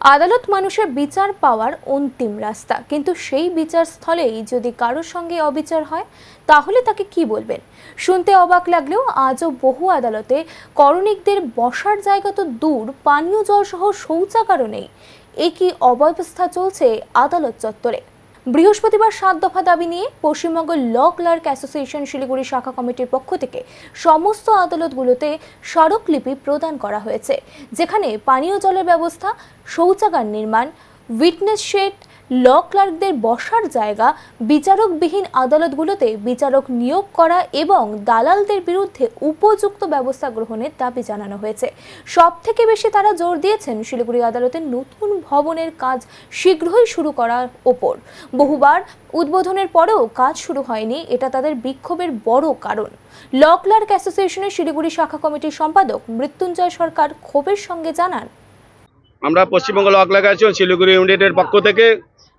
আদালত মানুষের বিচার পাওয়ার অন্তিম রাস্তা। কিন্তু সেই বিচার স্থলেই যদি কারোর সঙ্গে অবিচার হয়, তাহলে তাকে কি বলবেন? শুনতে অবাক লাগলেও আজও বহু আদালতে করণিকদের বসার জায়গা তো দূর, পানীয় জল সহ শৌচাগারও নেই। এ কি অব্যবস্থা চলছে আদালত চত্বরে? বৃহস্পতিবার সাত দফা দাবি নিয়ে Paschimbanga law clerk association Siliguri শাখা কমিটির পক্ষ থেকে সমস্ত আদালতগুলোতে স্মারকলিপি প্রদান করা হয়েছে, যেখানে পানীয় জলের ব্যবস্থা, শৌচাগার নির্মাণ, উইটনেস শেড ল ক্লার্কদের বসার জায়গা বিচারকবিহীন আদালতগুলোতে বিচারক নিয়োগ করা এবং দালালদের বিরুদ্ধে উপযুক্ত ব্যবস্থা গ্রহণের দাবি জানানো হয়েছে। সব থেকে বেশি তারা জোর দিয়েছেন শিলিগুড়ি আদালতের নতুন ভবনের কাজ শীঘ্রই শুরু করার ওপর। বহুবার উদ্বোধনের পরেও কাজ শুরু হয়নি, এটা তাদের বিক্ষোভের বড় কারণ। ল ক্লার্ক অ্যাসোসিয়েশনের শিলিগুড়ি শাখা কমিটির সম্পাদক মৃত্যুঞ্জয় সরকার ক্ষোভের সঙ্গে জানান আমরা পশ্চিমবঙ্গ লক লাগাইছি শিলিগুড়ি ইউনিটের পক্ষ থেকে।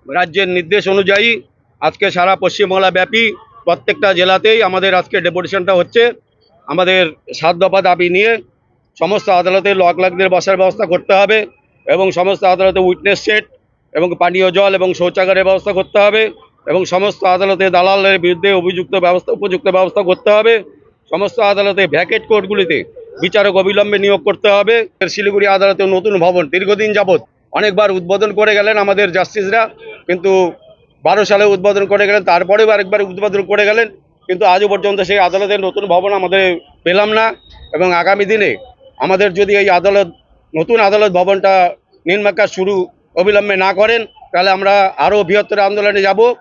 রাজ্যের নির্দেশ অনুযায়ী আজকে সারা পশ্চিমবাংলা ব্যাপী প্রত্যেকটা জেলাতেই আমাদের আজকে ডেপুটেশনটা হচ্ছে। আমাদের সাত দফা দাবি নিয়ে সমস্ত আদালতে লক লাগদের বসার ব্যবস্থা করতে হবে এবং সমস্ত আদালতে উইটনেস সেট এবং পানীয় জল এবং শৌচাগারের ব্যবস্থা করতে হবে এবং সমস্ত আদালতে দালালের বিরুদ্ধে অভিযুক্ত ব্যবস্থা, উপযুক্ত ব্যবস্থা করতে হবে। সমস্ত আদালতে ভ্যাকেট কোর্টগুলিতে বিচারক অবিলম্বে নিয়োগ করতে হবে। শিলিগুড়ি আদালতে নতুন ভবন দীর্ঘদিন যাবৎ অনেকবার উদ্বোধন করে গেলেন আমাদের জাস্টিসরা। কিন্তু বারো সালে উদ্বোধন করে গেলেন, তারপরেও আরেকবার উদ্বোধন করে গেলেন। কিন্তু আজও পর্যন্ত সেই আদালতের নতুন ভবন আমাদের পেলাম না এবং আগামী দিনে আমাদের যদি এই আদালত, নতুন আদালত ভবনটা নির্মাণ কাজ শুরু অবিলম্বে না করেন, তাহলে আমরা আরও বৃহত্তর আন্দোলনে যাব।